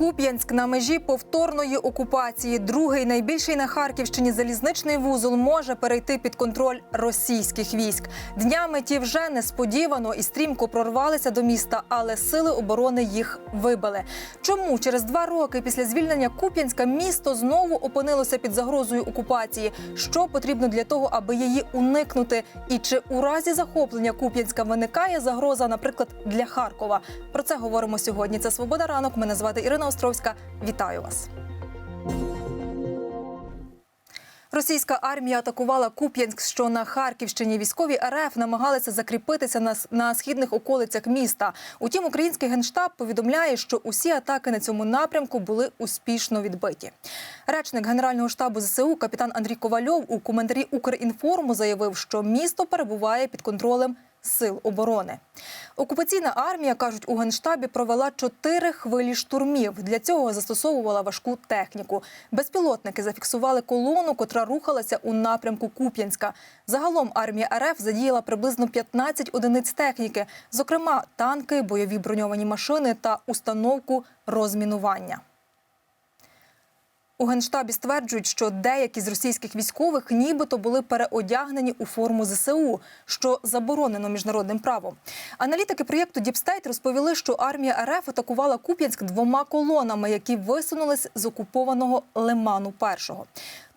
Куп'янськ на межі повторної окупації. Другий найбільший на Харківщині залізничний вузол може перейти під контроль російських військ. Днями ті вже несподівано і стрімко прорвалися до міста, але сили оборони їх вибили. Чому через два роки після звільнення Куп'янська місто знову опинилося під загрозою окупації? Що потрібно для того, аби її уникнути? І чи у разі захоплення Куп'янська виникає загроза, наприклад, для Харкова? Про це говоримо сьогодні. Це Свобода ранок. Мене звати Ірина Островська. Вітаю вас. Російська армія атакувала Куп'янськ, що на Харківщині. Військові РФ намагалися закріпитися на, на східних околицях міста. Утім, український генштаб повідомляє, що усі атаки на цьому напрямку були успішно відбиті. Речник генерального штабу ЗСУ капітан Андрій Ковальов у коментарі Укрінформу заявив, що місто перебуває під контролем сил оборони. Окупаційна армія кажуть у генштабі провела чотири хвилі штурмів. Для цього застосовувала важку техніку. Безпілотники зафіксували колону, котра рухалася у напрямку Куп'янська. Загалом армія РФ задіяла приблизно 15 одиниць техніки, зокрема танки, бойові броньовані машини та установку розмінування. У генштабі стверджують, що деякі з російських військових нібито були переодягнені у форму ЗСУ, що заборонено міжнародним правом. Аналітики проєкту Діпстейт розповіли, що армія РФ атакувала Куп'янськ двома колонами, які висунулись з окупованого Лиману першого.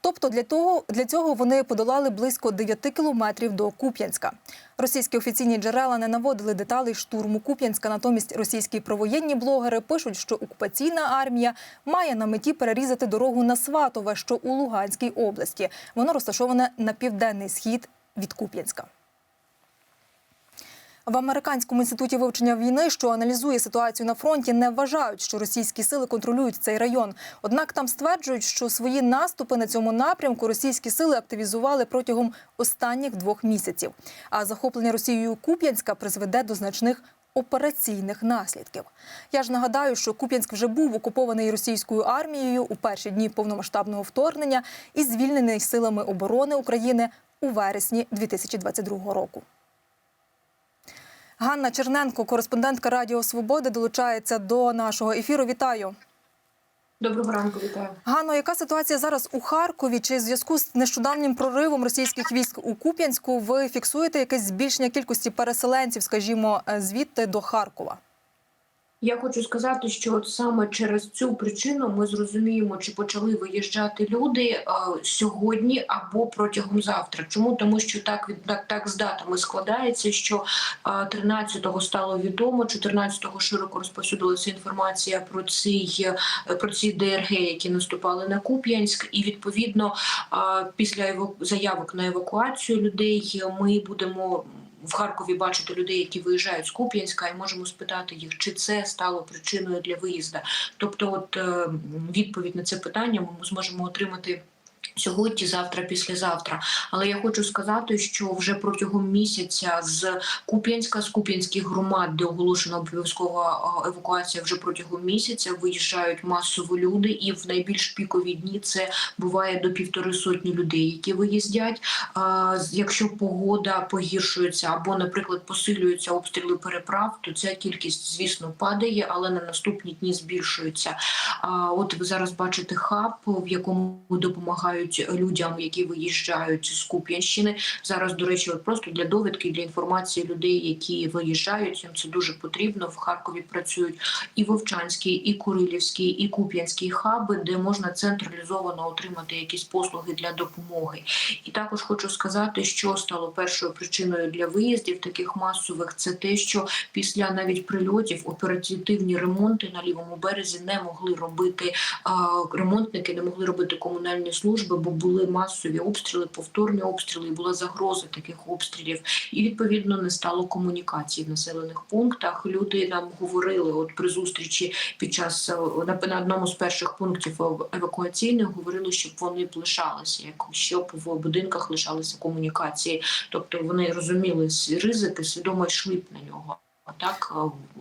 Тобто для того для цього вони подолали близько 9 кілометрів до Куп'янська. Російські офіційні джерела не наводили деталей штурму Куп'янська. Натомість російські провоєнні блогери пишуть, що окупаційна армія має на меті перерізати дорогу на Сватове, що у Луганській області. Воно розташоване на південний схід від Куп'янська. В американському інституті вивчення війни, що аналізує ситуацію на фронті, не вважають, що російські сили контролюють цей район. Однак там стверджують, що свої наступи на цьому напрямку російські сили активізували протягом останніх двох місяців. А захоплення Росією Куп'янська призведе до значних операційних наслідків. Я ж нагадаю, що Куп'янськ вже був окупований російською армією у перші дні повномасштабного вторгнення і звільнений силами оборони України у вересні 2022 року. Ганна Черненко, кореспондентка Радіо Свободи, долучається до нашого ефіру. Вітаю. Доброго ранку, вітаю. Ганно, яка ситуація зараз у Харкові? Чи в зв'язку з нещодавнім проривом російських військ у Куп'янську ви фіксуєте якесь збільшення кількості переселенців, скажімо, е, звідти до Харкова? Я хочу сказати, що от саме через цю причину ми зрозуміємо, чи почали виїжджати люди е, сьогодні або протягом завтра. Чому тому, що так так, так з датами складається, що е, 13-го стало відомо, 14-го широко розповсюдилася інформація про ці е, про ці ДРГ, які наступали на Куп'янськ, і відповідно е, після заявок на евакуацію людей ми будемо. В Харкові бачити людей, які виїжджають з Куп'янська, і можемо спитати їх, чи це стало причиною для виїзду. Тобто, от е, відповідь на це питання ми зможемо отримати. Сьогодні, завтра, післязавтра. Але я хочу сказати, що вже протягом місяця з Куп'янська, з Куп'янських громад, де оголошена обов'язкова е, евакуація, вже протягом місяця виїжджають масово люди, і в найбільш пікові дні це буває до півтори сотні людей, які виїздять. Якщо погода погіршується або, наприклад, посилюються обстріли переправ, то ця кількість, звісно, падає, але на наступні дні збільшується. От ви зараз бачите хаб, в якому допомагають людям, які виїжджають з Куп'янщини. Зараз, до речі, просто для довідки, для інформації людей, які виїжджають, їм це дуже потрібно. В Харкові працюють і Вовчанський, і Курилівський, і Куп'янський хаби, де можна централізовано отримати якісь послуги для допомоги. І також хочу сказати, що стало першою причиною для виїздів таких масових, це те, що після навіть прильотів оперативні ремонти на лівому березі не могли робити ремонтники, не могли робити комунальні служби, бо були масові обстріли, повторні обстріли, і була загроза таких обстрілів. І відповідно не стало комунікації в населених пунктах. Люди нам говорили, от при зустрічі під час е, на, одному з перших пунктів евакуаційних говорили, щоб вони лишалися, як щоб в будинках лишалися комунікації. Тобто вони розуміли ризики, свідомо йшли б на нього. Так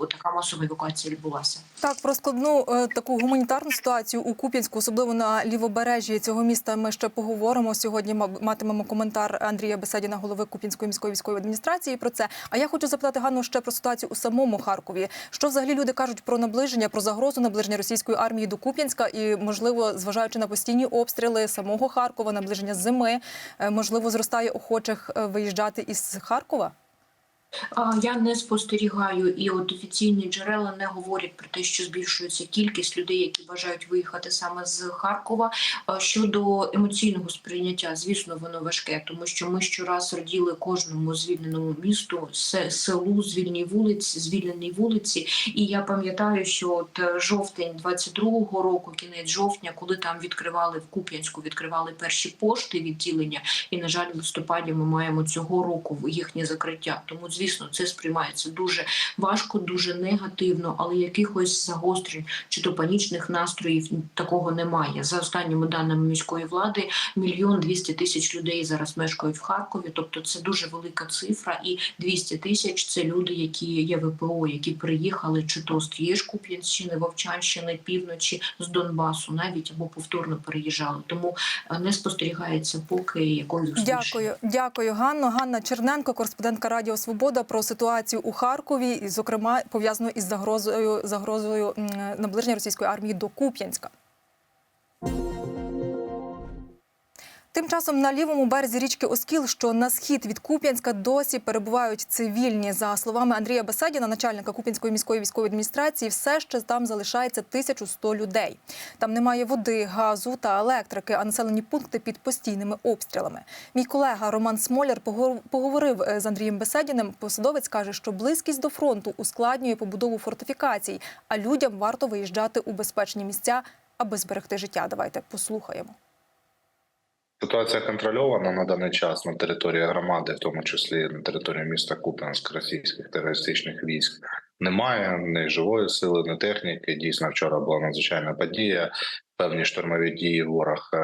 е, така масова евакуація відбулася. Так, про складну е, таку гуманітарну ситуацію у Куп'янську, особливо на лівобережжі цього міста. Ми ще поговоримо сьогодні. Матимемо коментар Андрія Беседіна, голови Куп'янської міської військової адміністрації. Про це. А я хочу запитати Ганну ще про ситуацію у самому Харкові. Що взагалі люди кажуть про наближення, про загрозу наближення російської армії до Куп'янська, і можливо, зважаючи на постійні обстріли самого Харкова, наближення зими, е, можливо, зростає охочих виїжджати із Харкова. Я не спостерігаю, і от офіційні джерела не говорять про те, що збільшується кількість людей, які бажають виїхати саме з Харкова. Щодо емоційного сприйняття, звісно, воно важке, тому що ми щораз раділи кожному звільненому місту, се- селу, звільній вулиці, звільненій вулиці. І я пам'ятаю, що от е, жовтень 22-го року, кінець жовтня, коли там відкривали в Куп'янську, відкривали перші пошти відділення, і на жаль, в листопаді ми маємо цього року їхнє закриття. Тому, звісно, це сприймається дуже важко, дуже негативно, але якихось загострень чи то панічних настроїв такого немає. За останніми даними міської влади, мільйон двісті тисяч людей зараз мешкають в Харкові. Тобто це дуже велика цифра, і 200 тисяч це люди, які є ВПО, які приїхали чи то з тієї ж Куп'янщини, Вовчанщини, півночі, з Донбасу, навіть або повторно переїжджали. Тому е, не спостерігається поки збільшення. Дякую, дякую, Ганно. Ганна Черненко, кореспондентка Радіо Свобода, про ситуацію у Харкові, і, зокрема, пов'язану із загрозою загрозою наближення російської армії до Куп'янська. Тим часом на лівому березі річки Оскіл, що на схід від Куп'янська, досі перебувають цивільні. За словами Андрія Бесадіна, начальника Куп'янської міської військової адміністрації, все ще там залишається 1100 людей. Там немає води, газу та електрики, а населені пункти під постійними обстрілами. Мій колега Роман Смоляр поговорив е, з Андрієм Беседіним. Посадовець каже, що близькість до фронту ускладнює побудову фортифікацій, а людям варто виїжджати у безпечні місця, аби зберегти життя. Давайте послухаємо. Ситуація контрольована на даний час на території громади, в тому числі на території міста Куп'янськ, російських терористичних військ. Немає ні живої сили, ні техніки. Дійсно, вчора була надзвичайна подія. Певні штурмові дії ворог е,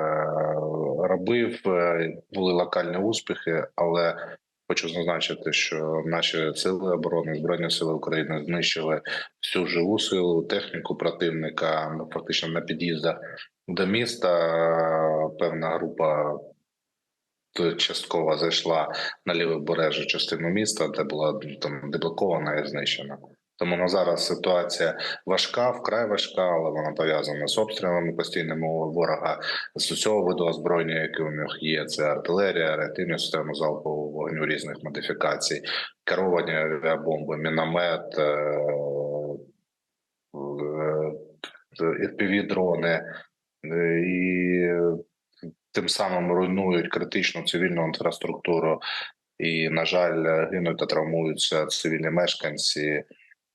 робив. е, Були локальні успіхи, але хочу зазначити, що наші сили оборони, збройні сили України знищили всю живу силу, техніку противника. Ну, фактично на під'їздах до міста певна група частково зайшла на лівобережжя частину міста, де була там деблокована і знищена. Тому на зараз ситуація важка, вкрай важка, але вона пов'язана з обстрілами постійними ворога з усього виду озброєння, яке у них є. Це артилерія, реактивні системи залпового вогню різних модифікацій, керовані авіабомби, міномет, е, fpv дрони е, і тим самим руйнують критичну цивільну інфраструктуру. І, на жаль, гинуть та травмуються цивільні мешканці.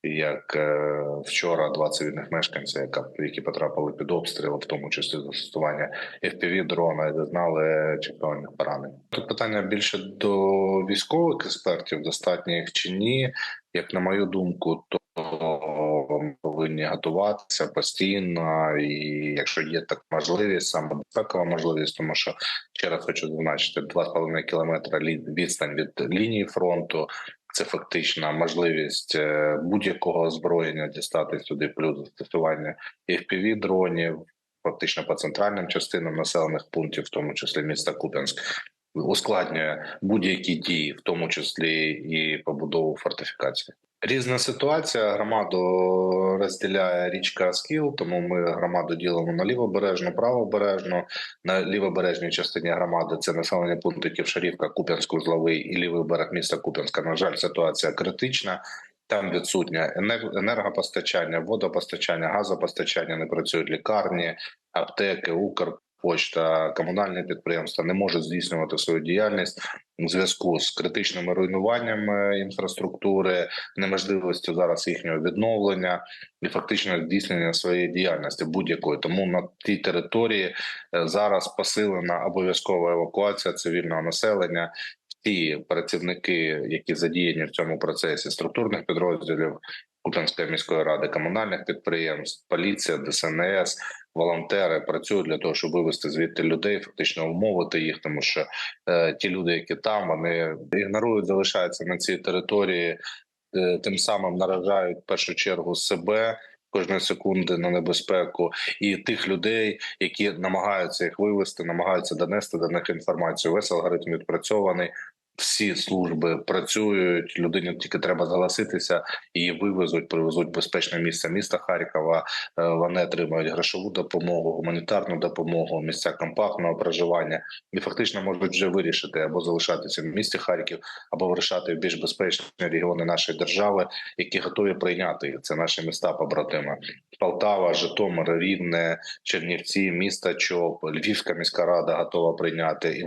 Як е, вчора, два цивільних мешканця, яка які потрапили під обстріл, в тому числі застосування fpv дрона, і зазнали чекальних поранень. Тут питання більше до військових експертів, достатньо їх чи ні. Як на мою думку, то ми повинні готуватися постійно, і якщо є така можливість, саме безпекова можливість, тому що ще раз хочу зазначити 2,5 кілометра відстань від лінії фронту. Це фактично можливість е, будь-якого озброєння дістати сюди, плюс застосування fpv дронів, фактично по центральним частинам населених пунктів, в тому числі міста Куп'янськ, ускладнює будь-які дії, в тому числі і побудову фортифікації. Різна ситуація. Громаду розділяє річка Аскіл, тому ми громаду ділимо на лівобережну, правобережну. На лівобережній частині громади це населені пункти Ківшарівка, Куп'янськ, Узловий і лівий берег міста Куп'янська. На жаль, ситуація критична. Там відсутнє енер- енергопостачання, водопостачання, газопостачання, не працюють лікарні, аптеки, Укрпочта, комунальні підприємства не можуть здійснювати свою діяльність у зв'язку з критичними руйнуваннями інфраструктури, неможливістю зараз їхнього відновлення і фактично здійснення своєї діяльності будь-якої. Тому на тій території е, зараз посилена обов'язкова евакуація цивільного населення. Ті працівники, які задіяні в цьому процесі структурних підрозділів Куп'янської міської ради, комунальних підприємств, поліція, ДСНС, волонтери працюють для того, щоб вивести звідти людей, фактично умовити їх, тому що е, ті люди, які там, вони ігнорують, залишаються на цій території е, тим самим наражають в першу чергу себе. Кожної секунди на небезпеку і тих людей, які намагаються їх вивести, намагаються донести до них інформацію. Весь алгоритм відпрацьований. Всі служби працюють. Людині тільки треба зголоситися і вивезуть, привезуть безпечне місце міста Харкова. Е, Вони отримують грошову допомогу, гуманітарну допомогу, місця компактного проживання і фактично можуть вже вирішити або залишатися в місті Харків, або вирішати в більш безпечні регіони нашої держави, які готові прийняти. Це наші міста побратими: Полтава, Житомир, Рівне, Чернівці, міста ЧОП, Львівська міська рада готова прийняти,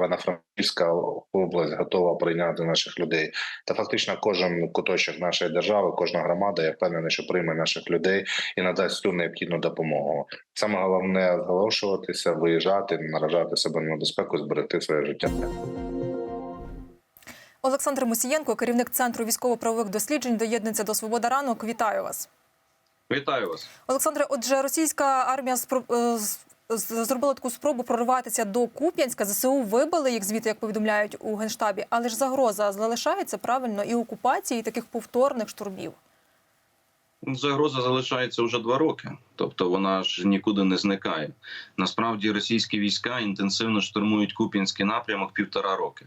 Івано-Франківська область готова прийняти наших людей. Та фактично кожен куточок нашої держави, кожна громада, я впевнений, що прийме наших людей і надасть всю необхідну допомогу. Саме головне зголошуватися, виїжджати, наражати себе на небезпеку, зберегти своє життя. Олександр Мусієнко, керівник центру військово-правових досліджень, доєднується до Свобода ранок. Вітаю вас. Вітаю вас. Олександре, отже, російська армія спро- з- з- зробила таку спробу прориватися до Куп'янська. ЗСУ вибили їх звідти, як повідомляють у генштабі. Але ж загроза залишається правильно і окупації, і таких повторних штурмів. Загроза залишається вже два роки, тобто вона ж нікуди не зникає. Насправді російські війська інтенсивно штурмують Куп'янський напрямок півтора роки.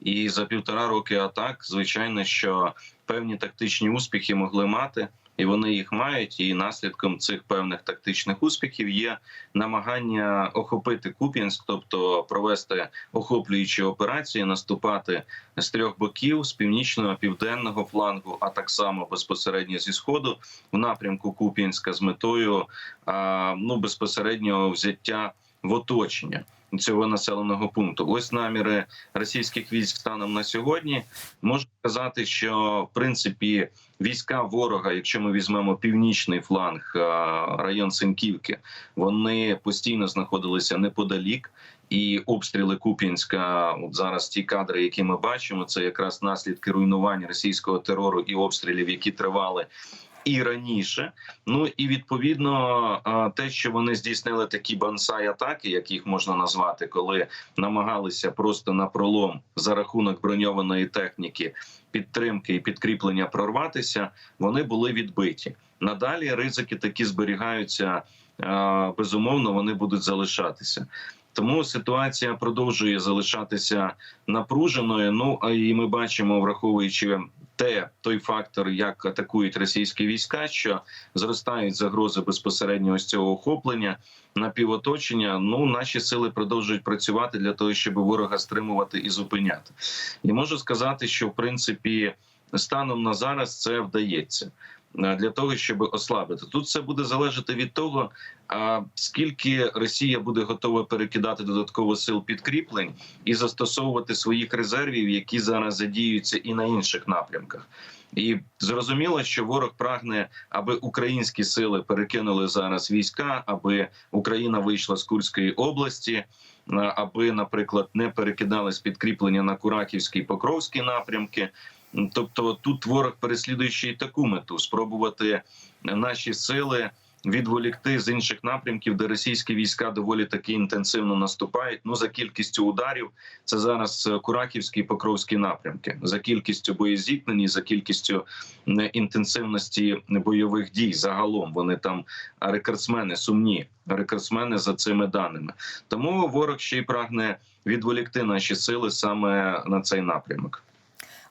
І за півтора роки атак, звичайно, що певні тактичні успіхи могли мати, і вони їх мають. І наслідком цих певних тактичних успіхів є намагання охопити Куп'янськ, тобто провести охоплюючі операції, наступати з трьох боків з північного південного флангу, а так само безпосередньо зі сходу в напрямку Куп'янська з метою ну безпосереднього взяття в оточення. Цього населеного пункту, ось наміри російських військ станом на сьогодні. Можу сказати, що в принципі війська ворога, якщо ми візьмемо північний фланг, район Синківки, вони постійно знаходилися неподалік. І обстріли Куп'янська, от зараз ті кадри, які ми бачимо, це якраз наслідки руйнування російського терору і обстрілів, які тривали і раніше. Ну і відповідно те, що вони здійснили такі бонсай атаки, як їх можна назвати, коли намагалися просто на пролом за рахунок броньованої техніки, підтримки і підкріплення прорватися, вони були відбиті. Надалі ризики такі зберігаються. Безумовно, вони будуть залишатися. Тому ситуація продовжує залишатися напруженою. Ну і ми бачимо, враховуючи те, той фактор, як атакують російські війська, що зростають загрози безпосередньо ось цього охоплення напівоточення. Ну наші сили продовжують працювати для того, щоб ворога стримувати і зупиняти. І можу сказати, що в принципі станом на зараз це вдається. Е, Для того щоб ослабити тут все буде залежати від того, скільки Росія буде готова перекидати додатково сил підкріплень і застосовувати своїх резервів, які зараз задіюються і на інших напрямках. І зрозуміло, що ворог прагне, аби українські сили перекинули зараз війська, аби Україна вийшла з Курської області, е, аби, наприклад, не перекидались підкріплення на Кураківський Покровський напрямки. Тобто, тут ворог переслідує ще й таку мету спробувати наші сили відволікти з інших напрямків, де російські війська доволі таки інтенсивно наступають. Ну за кількістю ударів це зараз е, Кураківський і Покровський напрямки, за кількістю боєзіткнень, і за кількістю інтенсивності бойових дій. Загалом вони там рекордсмени, сумні рекордсмени за цими даними. Тому ворог ще й прагне відволікти наші сили саме на цей напрямок.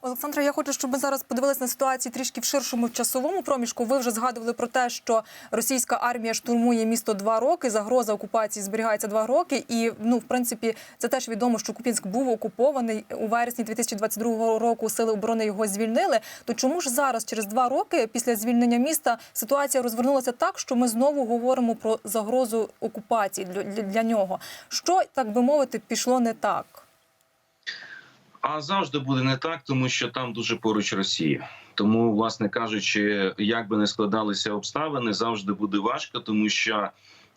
Олександре, я хочу, щоб ми зараз подивилися на ситуацію трішки в ширшому часовому проміжку. Ви вже згадували про те, що російська армія штурмує місто два роки. Загроза окупації зберігається два роки. І ну, в принципі, це теж відомо, що Купінськ був окупований у вересні 2022 року. Сили оборони його звільнили. То чому ж зараз, через два роки після звільнення міста, ситуація розвернулася так, що ми знову говоримо про загрозу окупації для, для нього? Що так би мовити, пішло не так? А завжди буде не так, тому що там дуже поруч Росія. Тому, власне кажучи, як би не складалися обставини, завжди буде важко, тому що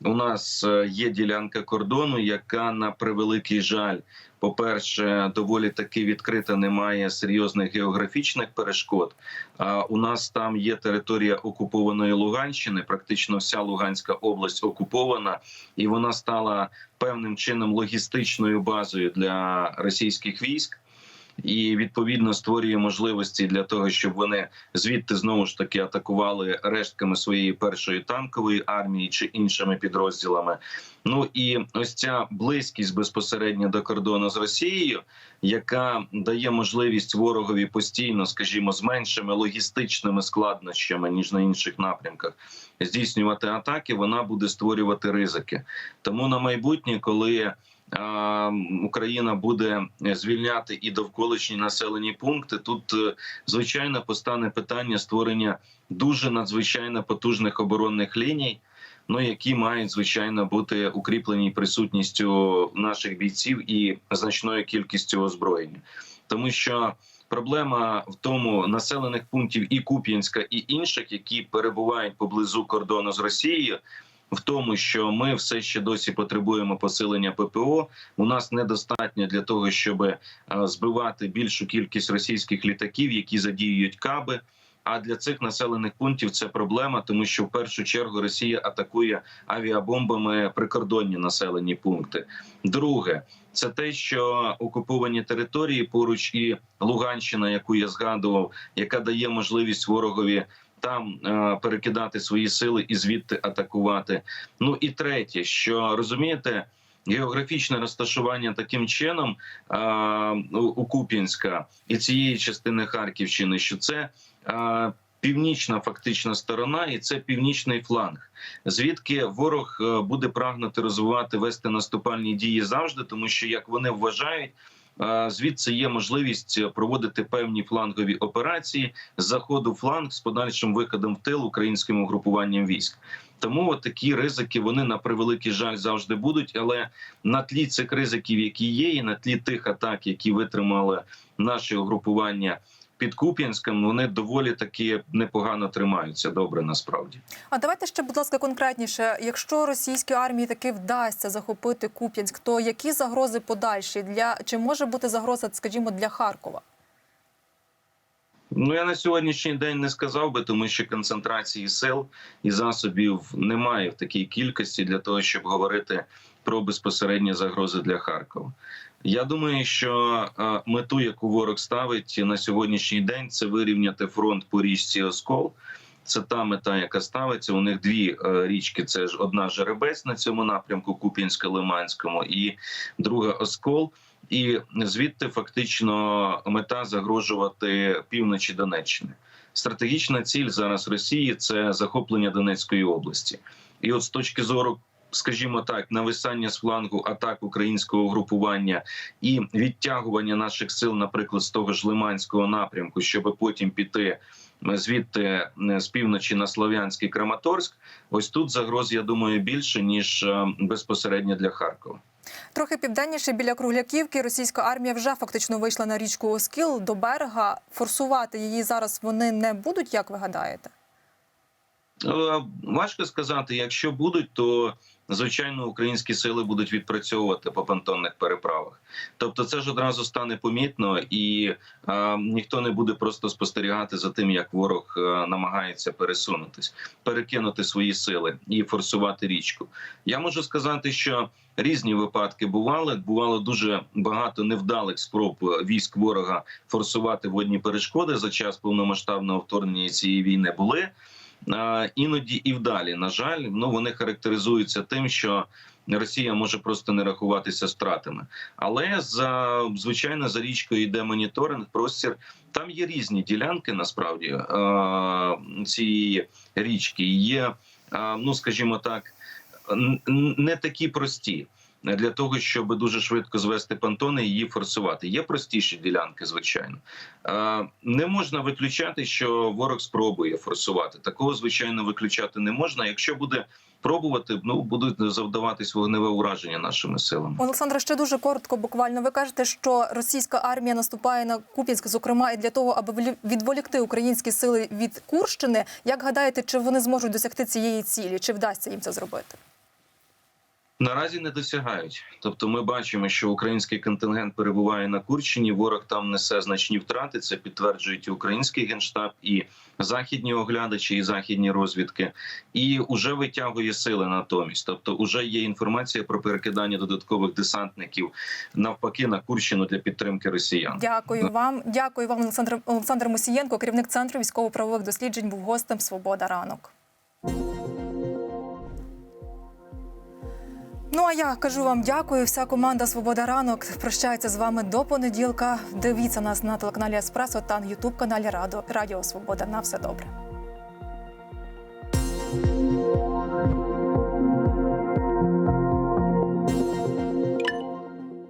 у нас е, є ділянка кордону, яка на превеликий жаль, по-перше, доволі таки відкрита, немає серйозних географічних перешкод. А у нас там є територія окупованої Луганщини. Практично вся Луганська область окупована, і вона стала певним чином логістичною базою для російських військ. І відповідно створює можливості для того, щоб вони звідти знову ж таки атакували рештками своєї першої танкової армії чи іншими підрозділами. Ну і ось ця близькість безпосередньо до кордону з Росією, яка дає можливість ворогові постійно, скажімо, з меншими логістичними складнощами ніж на інших напрямках, здійснювати атаки, вона буде створювати ризики. Тому на майбутнє, коли Україна буде звільняти і довколишні населені пункти, тут е, звичайно постане питання створення дуже надзвичайно потужних оборонних ліній. Ну, які мають звичайно бути укріплені присутністю наших бійців і значною кількістю озброєння, тому що проблема в тому населених пунктів і Куп'янська, і інших, які перебувають поблизу кордону з Росією. В тому, що ми все ще досі потребуємо посилення ППО. У нас недостатньо для того, щоб е, збивати більшу кількість російських літаків, які задіюють каби. А для цих населених пунктів це проблема, тому що в першу чергу Росія атакує авіабомбами прикордонні населені пункти. Друге, це те, що окуповані території поруч і Луганщина, яку я згадував, яка дає можливість ворогові. Там е, перекидати свої сили і звідти атакувати. Ну і третє, що розумієте, географічне розташування таким чином е, у Куп'янська і цієї частини Харківщини, що це е, північна фактична сторона, і це північний фланг, звідки ворог е, буде прагнути розвивати вести наступальні дії завжди, тому що як вони вважають. Е, Звідси є можливість проводити певні флангові операції заходу фланг з подальшим виходом в тил українським угрупуванням військ. Тому такі ризики вони на превеликий жаль завжди будуть. Але на тлі цих ризиків, які є, і на тлі тих атак, які витримали наші угрупування під Куп'янськом, вони доволі таки непогано тримаються. Добре, насправді. А давайте ще, будь ласка, конкретніше. Якщо російській армії таки вдасться захопити Куп'янськ, то які загрози подальші для чи може бути загроза, скажімо, для Харкова? Ну я на сьогоднішній день не сказав би, тому що концентрації сил і засобів немає в такій кількості для того, щоб говорити про безпосередні загрози для Харкова. Я думаю, що е, мету, яку ворог ставить на сьогоднішній день, це вирівняти фронт по річці Оскол. Це та мета, яка ставиться. У них дві е, річки. Це ж одна жеребець на цьому напрямку, Куп'янсько-Лиманському, і друга Оскол. І звідти фактично мета загрожувати півночі Донеччини. Стратегічна ціль зараз Росії це захоплення Донецької області. І от з точки зору, скажімо так, нависання з флангу атак українського угрупування і відтягування наших сил, наприклад, з того ж Лиманського напрямку, щоб потім піти звідти е, з півночі на Слов'янський Краматорськ. Ось тут загроз, я думаю, більше ніж е, безпосередньо для Харкова. Трохи південніше біля Кругляківки російська армія вже фактично вийшла на річку Оскіл до берега. Форсувати її зараз вони не будуть, як ви гадаєте? Е, Важко сказати, якщо будуть, то звичайно українські сили будуть відпрацьовувати по понтонних переправах. Тобто, це ж одразу стане помітно, і е, ніхто не буде просто спостерігати за тим, як ворог е, намагається пересунутись, перекинути свої сили і форсувати річку. Я можу сказати, що різні випадки бували. Бувало дуже багато невдалих спроб військ ворога форсувати водні перешкоди за час повномасштабного вторгнення цієї війни були. Іноді і вдалі. На жаль, ну вони характеризуються тим, що Росія може просто не рахуватися втратами. Але за звичайно за річкою йде моніторинг, простір. Там є різні ділянки. Насправді цієї річки є, ну скажімо так, не такі прості. Для того щоб дуже швидко звести понтони і її форсувати, є простіші ділянки, звичайно. Не можна виключати, що ворог спробує форсувати. Такого звичайно виключати не можна. Якщо буде пробувати, ну будуть завдаватись вогневе ураження нашими силами. Олександра, ще дуже коротко. Буквально ви кажете, що російська армія наступає на Куп'янськ, зокрема, і для того, аби відволікти українські сили від Курщини. Як гадаєте, чи вони зможуть досягти цієї цілі? Чи вдасться їм це зробити? Наразі не досягають. Тобто, ми бачимо, що український контингент перебуває на Курщині. Ворог там несе значні втрати. Це підтверджують і український генштаб, і західні оглядачі, і західні розвідки, і вже витягує сили натомість. Тобто, вже є інформація про перекидання додаткових десантників навпаки на Курщину для підтримки росіян. Дякую вам. Дякую вам, Олександр Олександр Мусієнко, керівник центру військово-правових досліджень, був гостем Свобода ранок. Ну а я кажу вам дякую. Вся команда Свобода ранок прощається з вами до понеділка. Дивіться нас на телеканалі Еспресо та на Ютуб каналі Радо Радіо Свобода. На все добре.